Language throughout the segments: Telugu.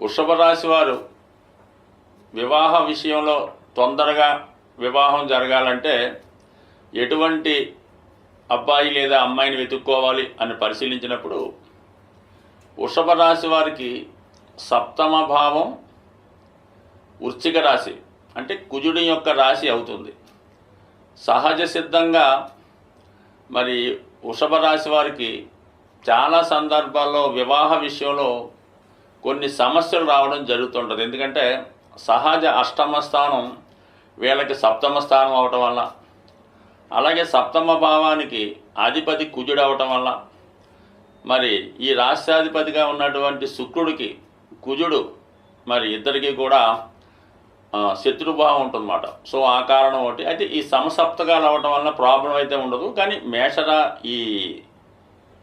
వృషభ రాశి వారు వివాహ విషయంలో తొందరగా వివాహం జరగాలంటే ఎటువంటి అబ్బాయి లేదా అమ్మాయిని వెతుక్కోవాలి అని పరిశీలించినప్పుడు వృషభ రాశి వారికి సప్తమ భావం వృశ్చిక రాశి అంటే కుజుడి యొక్క రాశి అవుతుంది. సహజ సిద్ధంగా మరి వృషభ రాశి వారికి చాలా సందర్భాల్లో వివాహ విషయంలో కొన్ని సమస్యలు రావడం జరుగుతుంటుంది. ఎందుకంటే సహజ అష్టమ స్థానం వీళ్ళకి సప్తమ స్థానం అవటం వల్ల అలాగే సప్తమ భావానికి అధిపతి కుజుడు అవటం వల్ల మరి ఈ రాష్ట్రాధిపతిగా ఉన్నటువంటి శుక్రుడికి కుజుడు మరి ఇద్దరికీ కూడా శత్రుభావం ఉంటుందన్నమాట సో ఆ కారణం ఒకటి. అయితే ఈ సమసప్తకాలు అవ్వటం వలన ప్రాబ్లం అయితే ఉండదు. కానీ మేషరా ఈ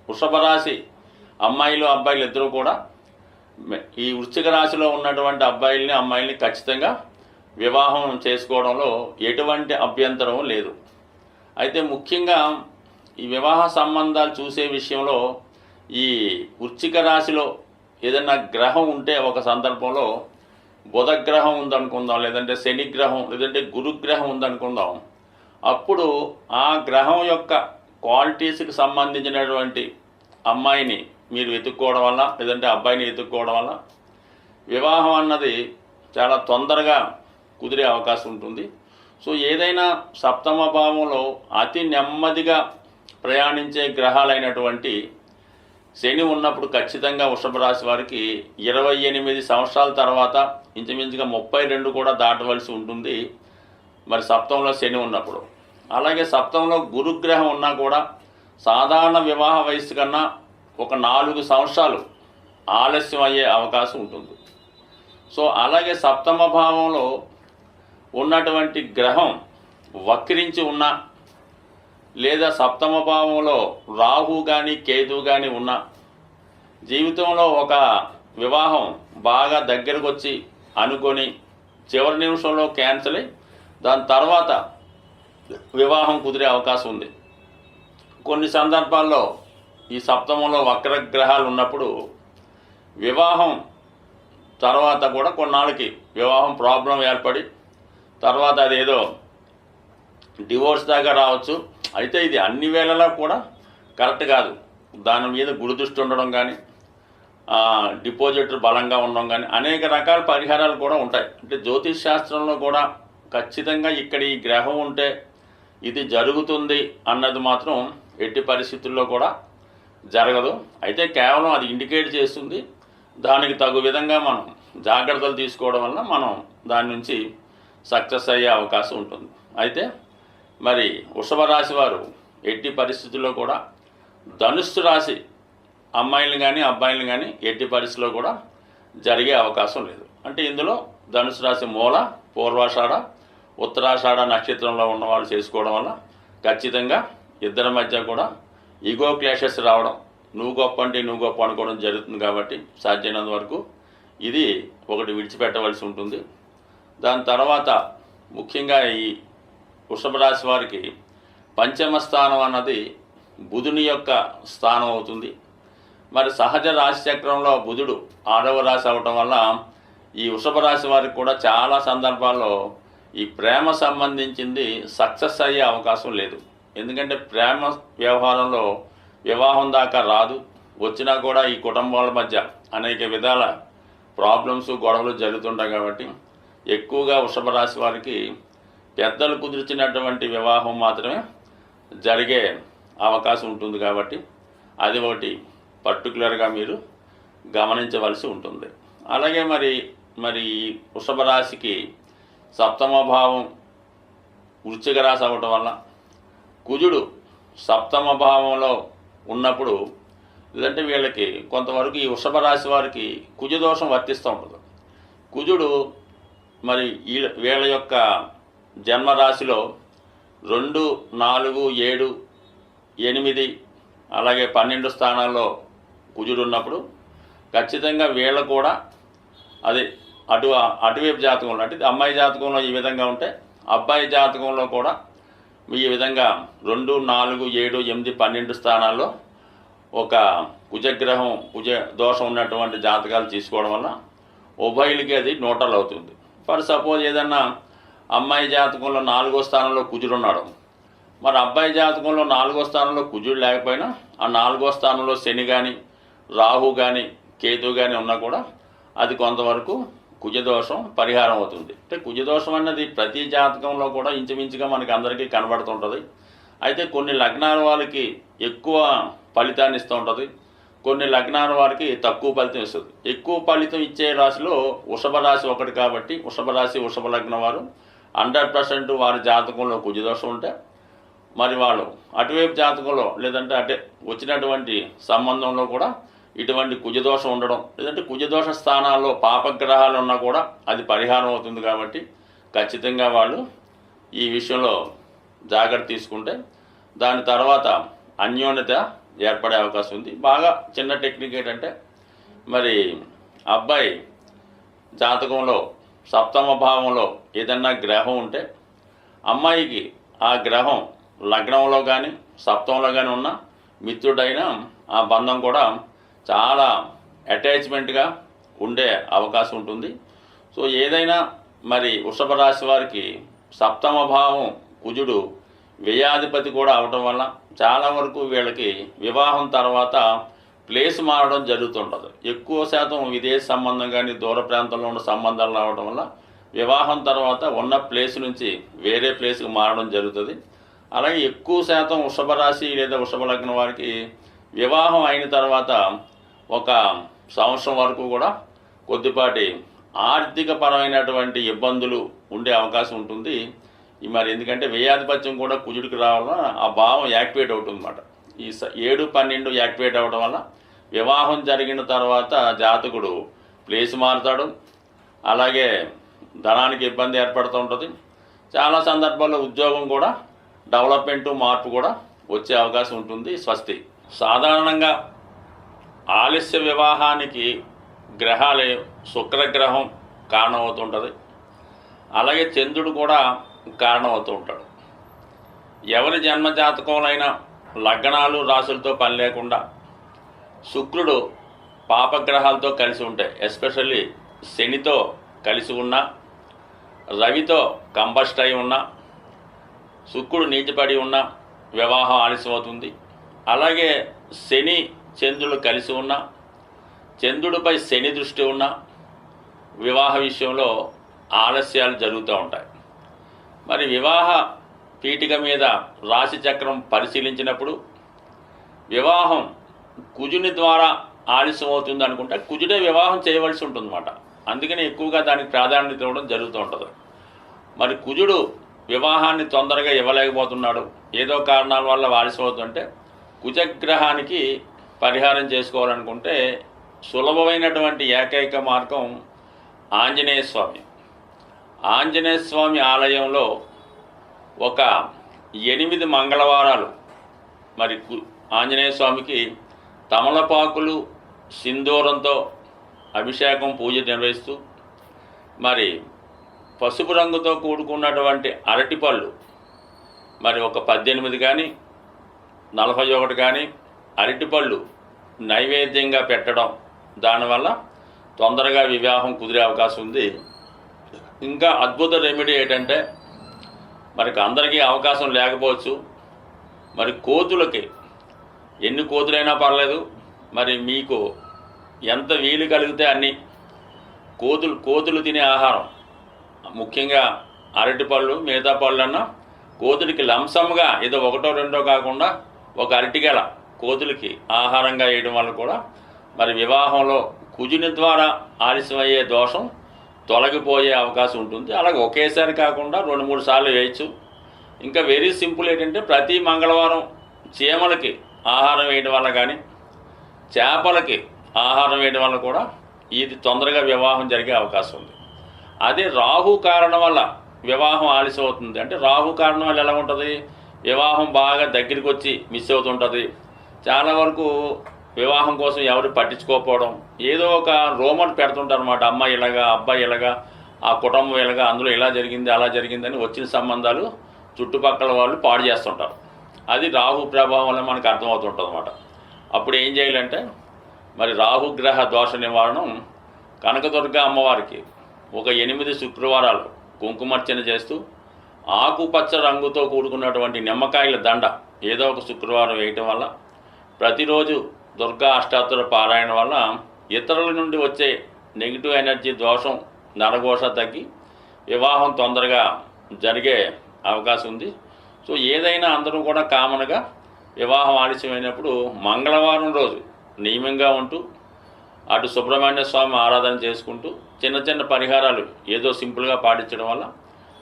వృషభ రాశి అమ్మాయిలు అబ్బాయిలు ఇద్దరు కూడా ఈ వృశ్చిక రాశిలో ఉన్నటువంటి అబ్బాయిల్ని అమ్మాయిల్ని ఖచ్చితంగా వివాహం చేసుకోవడంలో ఎటువంటి అభ్యంతరం లేదు. అయితే ముఖ్యంగా ఈ వివాహ సంబంధాలు చూసే విషయంలో ఈ వృశ్చిక రాశిలో ఏదైనా గ్రహం ఉంటే ఒక సందర్భంలో బుధ గ్రహం ఉందనుకుందాం లేదంటే శని గ్రహం లేదంటే గురుగ్రహం ఉందనుకుందాం. అప్పుడు ఆ గ్రహం యొక్క క్వాలిటీస్కి సంబంధించినటువంటి అమ్మాయిని మీరు వెతుక్కోవడం వల్ల లేదంటే అబ్బాయిని వెతుక్కోవడం వల్ల వివాహం అన్నది చాలా తొందరగా కుదిరే అవకాశం ఉంటుంది. సో ఏదైనా సప్తమ భావంలో అతి నెమ్మదిగా ప్రయాణించే గ్రహాలైనటువంటి శని ఉన్నప్పుడు ఖచ్చితంగా వృషభ రాశి వారికి ఇరవై ఎనిమిది సంవత్సరాల తర్వాత ఇంచుమించుగా ముప్పై రెండు కూడా దాటవలసి ఉంటుంది. మరి సప్తంలో శని ఉన్నప్పుడు. అలాగే సప్తంలో గురుగ్రహం ఉన్నా కూడా సాధారణ వివాహ వయస్సు కన్నా ఒక నాలుగు సంవత్సరాలు ఆలస్యం అయ్యే అవకాశం ఉంటుంది. సో అలాగే సప్తమ భావంలో ఉన్నటువంటి గ్రహం వక్రించి ఉన్నా లేదా సప్తమ భావంలో రాహు కానీ కేతు కానీ ఉన్న జీవితంలో ఒక వివాహం బాగా దగ్గరకు వచ్చి అనుకొని చివరి నిమిషంలో క్యాన్సిల్ అయ్యి దాని తర్వాత వివాహం కుదిరే అవకాశం ఉంది. కొన్ని సందర్భాల్లో ఈ సప్తమంలో వక్రగ్రహాలు ఉన్నప్పుడు వివాహం తర్వాత కూడా కొన్నాళ్ళకి వివాహం ప్రాబ్లం ఏర్పడి తర్వాత అదేదో డివోర్స్ దాకా రావచ్చు. అయితే ఇది అన్ని వేళలా కూడా కరెక్ట్ కాదు. దాని మీద గుడి దృష్టి ఉండడం కానీ డిపాజిట్ బలంగా ఉండడం కానీ అనేక రకాల పరిహారాలు కూడా ఉంటాయి. అంటే జ్యోతిష్ శాస్త్రంలో కూడా ఖచ్చితంగా ఇక్కడ ఈ గ్రహం ఉంటే ఇది జరుగుతుంది అన్నది మాత్రం ఎట్టి పరిస్థితుల్లో కూడా జరగదు. అయితే కేవలం అది ఇండికేట్ చేస్తుంది. దానికి తగు విధంగా మనం జాగ్రత్తలు తీసుకోవడం వల్ల మనం దాని నుంచి సక్సెస్ అయ్యే అవకాశం ఉంటుంది. అయితే మరి వృషభ రాశి వారు ఎట్టి పరిస్థితుల్లో కూడా ధనుస్సు రాశి అమ్మాయిలను కానీ అబ్బాయిలను కానీ ఎట్టి పరిస్థితిలో కూడా జరిగే అవకాశం లేదు. అంటే ఇందులో ధనుసు రాశి మూల పూర్వాషాఢ ఉత్తరాషాఢ నక్షత్రంలో ఉన్న వాళ్ళు చేసుకోవడం వల్ల ఖచ్చితంగా ఇద్దరి మధ్య కూడా ఈగో క్లాషెస్ రావడం నువ్వు గొప్ప అంటే నువ్వు గొప్ప అనుకోవడం జరుగుతుంది కాబట్టి సాధ్యమైనంత వరకు ఇది ఒకటి విడిచిపెట్టవలసి ఉంటుంది. దాని తర్వాత ముఖ్యంగా ఈ వృషభ రాశి వారికి పంచమ స్థానం అన్నది బుధుని యొక్క స్థానం అవుతుంది. మరి సహజ రాశి చక్రంలో బుధుడు ఆరవ రాశి అవటం వల్ల ఈ వృషభ రాశి వారికి కూడా చాలా సందర్భాల్లో ఈ ప్రేమ సంబంధించింది సక్సెస్ అయ్యే అవకాశం లేదు. ఎందుకంటే ప్రేమ వ్యవహారంలో వివాహం దాకా రాదు. వచ్చినా కూడా ఈ కుటుంబాల మధ్య అనేక విధాల ప్రాబ్లమ్స్ గొడవలు జరుగుతుంటాయి కాబట్టి ఎక్కువగా వృషభ రాశి వారికి పెద్దలు కుదిర్చినటువంటి వివాహం మాత్రమే జరిగే అవకాశం ఉంటుంది కాబట్టి అది ఒకటి. పర్టికులర్గా మీరు గమనించవలసి ఉంటుంది. అలాగే మరి మరి ఈ వృషభ రాశికి సప్తమ భావం వృశ్చిక రాశి అవ్వటం వల్ల కుజుడు సప్తమ భావంలో ఉన్నప్పుడు లేదంటే వీళ్ళకి కొంతవరకు ఈ వృషభ రాశి వారికి కుజదోషం వర్తిస్తూ ఉంటుంది. కుజుడు మరి వీళ్ళ వీళ్ళ యొక్క జన్మరాశిలో రెండు నాలుగు ఏడు ఎనిమిది అలాగే పన్నెండు స్థానాల్లో కుజుడు ఉన్నప్పుడు ఖచ్చితంగా వీళ్ళ కూడా అది అటు అటువైపు జాతకంలో అంటే అమ్మాయి జాతకంలో ఈ విధంగా ఉంటే అబ్బాయి జాతకంలో కూడా ఈ విధంగా రెండు నాలుగు ఏడు ఎనిమిది పన్నెండు స్థానాల్లో ఒక కుజగ్రహం కుజ దోషం ఉన్నటువంటి జాతకాలు తీసుకోవడం వల్ల ఉభయులకి అది నోటల్ అవుతుంది. ఫర్ సపోజ్ ఏదన్నా అమ్మాయి జాతకంలో నాలుగో స్థానంలో కుజుడు ఉన్నాడు మరి అబ్బాయి జాతకంలో నాలుగో స్థానంలో కుజుడు లేకపోయినా ఆ నాలుగో స్థానంలో శని కానీ రాహు కానీ కేతు కానీ ఉన్నా కూడా అది కొంతవరకు కుజదోషం పరిహారం అవుతుంది. అంటే కుజదోషం అన్నది ప్రతి జాతకంలో కూడా ఇంచుమించుగా మనకి అందరికీ కనబడుతుంటుంది. అయితే కొన్ని లగ్నాల వాళ్ళకి ఎక్కువ ఫలితాన్ని ఇస్తూ ఉంటుంది. కొన్ని లగ్నాల వారికి తక్కువ ఫలితం ఇస్తుంది. ఎక్కువ ఫలితం ఇచ్చే రాశిలో వృషభ రాశి ఒకటి కాబట్టి వృషభ రాశి వృషభ లగ్నం వారు హండ్రెడ్ పర్సెంట్ వారి జాతకంలో కుజదోషం ఉంటే మరి వాళ్ళు అటువైపు జాతకంలో లేదంటే అటే వచ్చినటువంటి సంబంధంలో కూడా ఇటువంటి కుజదోషం ఉండడం లేదంటే కుజదోష స్థానాల్లో పాపగ్రహాలు ఉన్నా కూడా అది పరిహారం అవుతుంది కాబట్టి ఖచ్చితంగా వాళ్ళు ఈ విషయంలో జాగ్రత్త తీసుకుంటే దాని తర్వాత అన్యోన్యత ఏర్పడే అవకాశం ఉంది. బాగా చిన్న టెక్నిక్ ఏంటంటే మరి అబ్బాయి జాతకంలో సప్తమ భావంలో ఏదన్నా గ్రహం ఉంటే అమ్మాయికి ఆ గ్రహం లగ్నంలో కానీ సప్తంలో కానీ ఉన్న మిత్రుడైన ఆ బంధం కూడా చాలా అటాచ్మెంట్గా ఉండే అవకాశం ఉంటుంది. సో ఏదైనా మరి వృషభ రాశి వారికి సప్తమ భావం కుజుడు వ్యయాధిపతి కూడా అవటం వల్ల చాలా వరకు వీళ్ళకి వివాహం తర్వాత ప్లేస్ మారడం జరుగుతుంటుంది. ఎక్కువ శాతం విదేశ సంబంధం కానీ దూర ప్రాంతంలో ఉన్న సంబంధాలు రావడం వల్ల వివాహం తర్వాత ఉన్న ప్లేస్ నుంచి వేరే ప్లేస్కి మారడం జరుగుతుంది. అలాగే ఎక్కువ శాతం వృషభ రాశి లేదా వృషభ లగ్నం వారికి వివాహం అయిన తర్వాత ఒక సంవత్సరం వరకు కూడా కొద్దిపాటి ఆర్థిక పరమైనటువంటి ఇబ్బందులు ఉండే అవకాశం ఉంటుంది. మరి ఎందుకంటే వ్యయాధిపత్యం కూడా కుజుడికి రావడం ఆ భావం యాక్టివేట్ అవుతుందన్నమాట. ఈ స- ఏడు పన్నెండు యాక్టివేట్ అవ్వడం వల్ల వివాహం జరిగిన తర్వాత జాతకుడు ప్లేస్ మారుతాడు. అలాగే ధనానికి ఇబ్బంది ఏర్పడుతూ ఉంటుంది. చాలా సందర్భాల్లో ఉద్యోగం కూడా డెవలప్మెంటు మార్పు కూడా వచ్చే అవకాశం ఉంటుంది. స్వస్తి. సాధారణంగా ఆలస్య వివాహానికి గ్రహాలే శుక్రగ్రహం కారణమవుతుంటుంది. అలాగే చంద్రుడు కూడా కారణమవుతూ ఉంటాడు ఎవరి జన్మ జాతకంలో లగ్నాలు రాసులతో పని లేకుండా శుక్రుడు పాపగ్రహాలతో కలిసి ఉంటాయి ఎస్పెషల్లీ శనితో కలిసి ఉన్న రవితో కంబస్ట్ అయి ఉన్న శుక్రుడు నీచపడి ఉన్న వివాహం ఆలస్యం అవుతుంది అలాగే శని చంద్రుడు కలిసి ఉన్న చంద్రుడిపై శని దృష్టి ఉన్న వివాహ విషయంలో ఆలస్యాలు జరుగుతూ ఉంటాయి. మరి వివాహ పీఠిక మీద రాశి చక్రం పరిశీలించినప్పుడు వివాహం కుజుని ద్వారా ఆలస్యం అవుతుంది అనుకుంటే కుజుడే వివాహం చేయవలసి ఉంటుందన్నమాట. అందుకని ఎక్కువగా దానికి ప్రాధాన్యత ఇవ్వడం జరుగుతూ ఉంటుంది. మరి కుజుడు వివాహాన్ని తొందరగా ఇవ్వలేకపోతున్నాడు. ఏదో కారణాల వల్ల ఆలస్యం అవుతుంటే కుజగ్రహానికి పరిహారం చేసుకోవాలనుకుంటే సులభమైనటువంటి ఏకైక మార్గం ఆంజనేయ స్వామి. ఆంజనేయ స్వామి ఆలయంలో ఒక ఎనిమిది మంగళవారాలు మరి కు- ఆంజనేయ స్వామికి తమలపాకులు సింధూరంతో అభిషేకం పూజ నిర్వహిస్తూ మరి పసుపు రంగుతో కూడుకున్నటువంటి అరటిపళ్ళు మరి ఒక పద్దెనిమిది కానీ నలభై ఒకటి కానీ అరటిపళ్ళు నైవేద్యంగా పెట్టడం దానివల్ల తొందరగా వివాహం కుదిరే అవకాశం ఉంది. ఇంకా అద్భుత రెమెడీ ఏంటంటే మనకి అందరికీ అవకాశం లేకపోవచ్చు. మరి కోతులకి ఎన్ని కోతులైనా పర్లేదు మరి మీకు ఎంత వీలు కలిగితే అన్ని కోతులు కోతులు తినే ఆహారం. ముఖ్యంగా అరటిపళ్ళు మిగతా పళ్ళన్నా కోతులకి లంసంగా ఏదో ఒకటో రెండో కాకుండా ఒక అరటిగెల కోతులకి ఆహారంగా వేయడం వల్ల కూడా మరి వివాహంలో కుజుని ద్వారా ఆలస్యమయ్యే దోషం తొలగిపోయే అవకాశం ఉంటుంది. అలాగే ఒకేసారి కాకుండా రెండు మూడు సార్లు వేయచ్చు. ఇంకా వెరీ సింపుల్ ఏంటంటే ప్రతి మంగళవారం చీమలకి ఆహారం వేయడం వల్ల కానీ చేపలకి ఆహారం వేయడం వల్ల కూడా ఇది తొందరగా వివాహం జరిగే అవకాశం ఉంది. అదే రాహు కారణం వల్ల వివాహం ఆలస్యం అవుతుంది అంటే రాహు కారణం వల్ల ఎలా ఉంటుంది? వివాహం బాగా దగ్గరికి వచ్చి మిస్ అవుతుంటుంది. చాలా వరకు వివాహం కోసం ఎవరు పట్టించుకోకపోవడం. ఏదో ఒక రోమన్ పెడుతుంటారు అనమాట అమ్మాయి ఇలాగా అబ్బాయి ఇలాగా ఆ కుటుంబం ఇలాగా అందులో ఇలా జరిగింది అలా జరిగిందని వచ్చిన సంబంధాలు చుట్టుపక్కల వాళ్ళు పాడు చేస్తుంటారు. అది రాహు ప్రభావం వల్ల మనకు అర్థమవుతుంటుంది అనమాట అప్పుడు ఏం చేయాలంటే మరి రాహుగ్రహ దోష నివారణం కనకదుర్గ అమ్మవారికి ఒక ఎనిమిది శుక్రవారాలు కుంకుమర్చన చేస్తూ ఆకుపచ్చ రంగుతో కూడుకున్నటువంటి నిమ్మకాయల దండ ఏదో ఒక శుక్రవారం వేయటం వల్ల ప్రతిరోజు దుర్గా అష్టాత్తర పారాయణ వల్ల ఇతరుల నుండి వచ్చే నెగిటివ్ ఎనర్జీ దోషం నరఘోష తగ్గి వివాహం తొందరగా జరిగే అవకాశం ఉంది. సో ఏదైనా అందరూ కూడా కామన్గా వివాహం ఆలస్యమైనప్పుడు మంగళవారం రోజు నియమంగా ఉంటూ అటు సుబ్రహ్మణ్య స్వామి ఆరాధన చేసుకుంటూ చిన్న చిన్న పరిహారాలు ఏదో సింపుల్గా పాటించడం వల్ల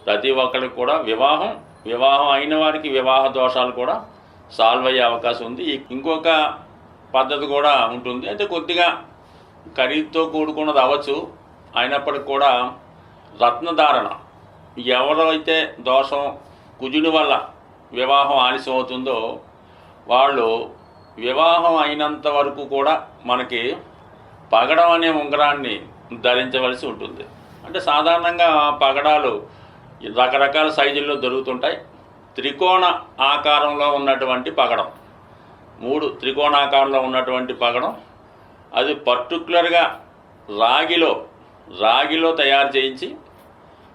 ప్రతి ఒక్కరికి కూడా వివాహం వివాహం అయిన వారికి వివాహ దోషాలు కూడా సాల్వ్ అయ్యే అవకాశం ఉంది. ఇంకొక పద్ధతి కూడా ఉంటుంది. అయితే కొద్దిగా ఖరీదుతో కూడుకున్నది అవ్వచ్చు. అయినప్పటికి కూడా రత్నధారణ. ఎవరైతే దోషం కుజుని వల్ల వివాహం ఆలస్యం అవుతుందో వాళ్ళు వివాహం అయినంత వరకు కూడా మనకి పగడం అనే ఉంగరాన్ని ధరించవలసి ఉంటుంది. అంటే సాధారణంగా పగడాలు రకరకాల సైజుల్లో దొరుకుతుంటాయి. త్రికోణ ఆకారంలో ఉన్నటువంటి పగడం. మూడు త్రికోణాకారంలో ఉన్నటువంటి పగడం. అది పర్టికులర్గా రాగిలో రాగిలో తయారు చేయించి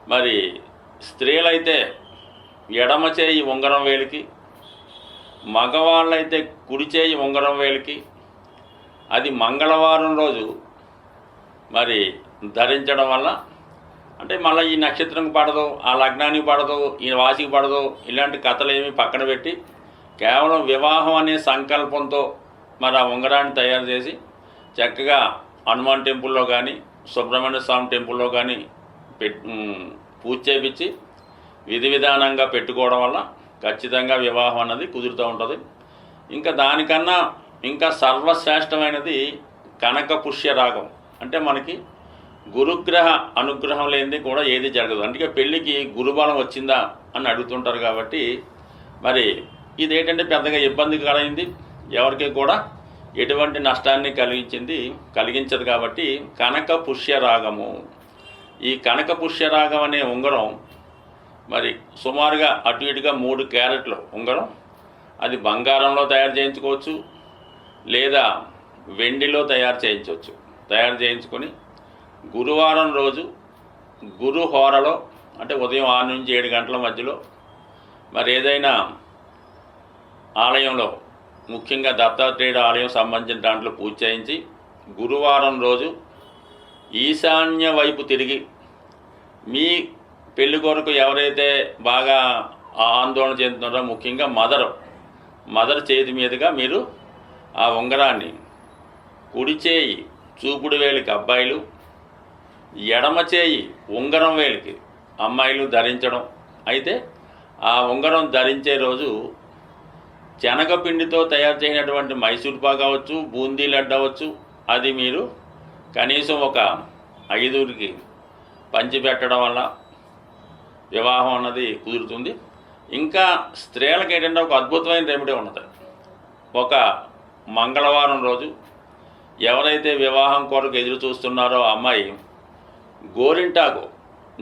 మరి స్త్రీలైతే ఎడమ చేయి ఉంగరం వేలికి మగవాళ్ళైతే కుడి చేయి ఉంగరం వేలికి అది మంగళవారం రోజు మరి ధరించడం వల్ల అంటే మళ్ళీ ఈ నక్షత్రం పడదు ఆ లగ్నానికి పడదు ఈ వాసికి పడదు ఇలాంటి కథలు ఏమి పక్కన పెట్టి కేవలం వివాహం అనే సంకల్పంతో మరి ఆ ఉంగరాన్ని తయారు చేసి చక్కగా హనుమాన్ టెంపుల్లో కానీ సుబ్రహ్మణ్య స్వామి టెంపుల్లో కానీ పెట్ పూజ చేపించి విధి విధానంగా పెట్టుకోవడం వల్ల ఖచ్చితంగా వివాహం అన్నది కుదురుతూ ఉంటుంది. ఇంకా దానికన్నా ఇంకా సర్వశ్రేష్టమైనది కనక పుష్య రాగం అంటే మనకి గురుగ్రహ అనుగ్రహం లేనిది కూడా ఏది జరగదు. అందుకే పెళ్ళికి గురుబలం వచ్చిందా అని అడుగుతుంటారు కాబట్టి మరి ఇది ఏంటంటే పెద్దగా ఇబ్బంది కలగింది ఎవరికి కూడా ఎటువంటి నష్టాన్ని కలిగించింది కలిగించదు కాబట్టి కనక పుష్య రాగము. ఈ కనక పుష్య రాగం అనే ఉంగరం మరి సుమారుగా అటు ఇటుగా మూడు క్యారెట్ల ఉంగరం. అది బంగారంలో తయారు చేయించుకోవచ్చు లేదా వెండిలో తయారు చేయించవచ్చు. తయారు చేయించుకొని గురువారం రోజు గురు హోరలో అంటే ఉదయం ఆరు నుంచి ఏడు గంటల మధ్యలో మరి ఏదైనా ఆలయంలో ముఖ్యంగా దత్తాత్రేయుడు ఆలయం సంబంధించిన దాంట్లో పూజ చేయించి గురువారం రోజు ఈశాన్య వైపు తిరిగి మీ పెళ్ళి కొరకు ఎవరైతే బాగా ఆందోళన చెందుతున్నారో ముఖ్యంగా మదర్ మదర్ చేతి మీదుగా మీరు ఆ ఉంగరాన్ని కుడి చేయి చూపుడు వేలికి అబ్బాయిలు ఎడమ చేయి ఉంగరం వేలికి అమ్మాయిలు ధరించడం. అయితే ఆ ఉంగరం ధరించే రోజు శనగపిండితో తయారు చేసినటువంటి మైసూర్ పాక్ అవ్వచ్చు బూందీ లడ్డు అవ్వచ్చు అది మీరు కనీసం ఒక ఐదుగురికి పంచిపెట్టడం వల్ల వివాహం అన్నది కుదురుతుంది. ఇంకా స్త్రీలకు ఏంటంటే ఒక అద్భుతమైన రెమెడీ ఉన్నది. ఒక మంగళవారం రోజు ఎవరైతే వివాహం కొరకు ఎదురు చూస్తున్నారో ఆ అమ్మాయి గోరింటాకు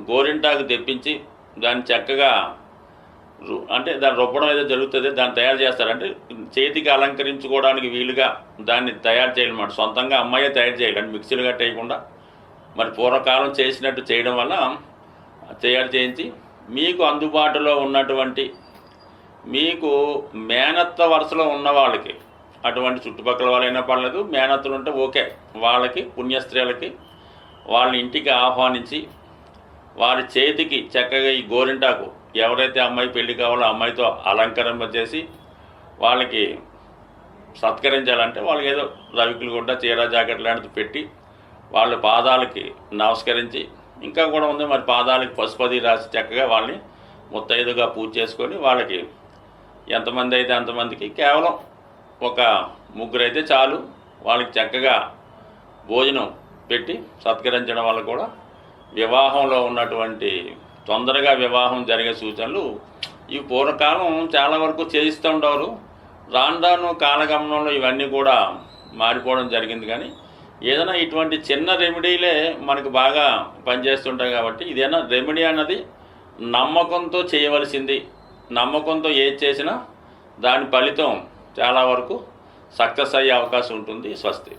గోరింటాకు తెప్పించి దాన్ని చక్కగా రు- అంటే దాన్ని రుబ్బడం ఏదో జరుగుతుంది దాన్ని తయారు చేస్తారంటే చేతికి అలంకరించుకోవడానికి వీలుగా దాన్ని తయారు చేయాలన్నమాట సొంతంగా అమ్మాయే తయారు చేయాలి అంటే మిక్సీలు కట్టేయకుండా. మరి పూర్వకాలం చేసినట్టు చేయడం వల్ల తయారు చేయించి మీకు అందుబాటులో ఉన్నటువంటి మీకు మేనత్త వరుసలో ఉన్న వాళ్ళకి అటువంటి చుట్టుపక్కల వాళ్ళైనా పర్లేదు మేనత్తలు ఉంటే ఓకే. వాళ్ళకి పుణ్యస్త్రీలకి వాళ్ళని ఇంటికి ఆహ్వానించి వారి చేతికి చక్కగా ఈ గోరింటాకు ఎవరైతే అమ్మాయి పెళ్ళి కావాలో అమ్మాయితో అలంకరింప చేసి వాళ్ళకి సత్కరించాలంటే వాళ్ళకి ఏదో రవికులు గుడ్డ చీర జాకెట్ లాంటిది పెట్టి వాళ్ళ పాదాలకి నమస్కరించి ఇంకా కూడా ఉంది మరి పాదాలకి పసుపది రాసి చక్కగా వాళ్ళని ముత్తైదుగా పూజ చేసుకొని వాళ్ళకి ఎంతమంది అయితే అంతమందికి కేవలం ఒక ముగ్గురు అయితే చాలు. వాళ్ళకి చక్కగా భోజనం పెట్టి సత్కరించడం వల్ల కూడా వివాహంలో ఉన్నటువంటి తొందరగా వివాహం జరిగే సూచనలు ఈ పూర్వకాలం చాలా వరకు చేయిస్తూ ఉండేవారు. రాను రాను కాలగమనంలో ఇవన్నీ కూడా మారిపోవడం జరిగింది కానీ ఏదైనా ఇటువంటి చిన్న రెమెడీలే మనకు బాగా పనిచేస్తుంటాయి కాబట్టి ఇదేనా రెమెడీ అన్నది నమ్మకంతో చేయవలసింది. నమ్మకంతో ఏది చేసినా దాని ఫలితం చాలా వరకు సక్సెస్ అయ్యే అవకాశం ఉంటుంది. స్వస్తి.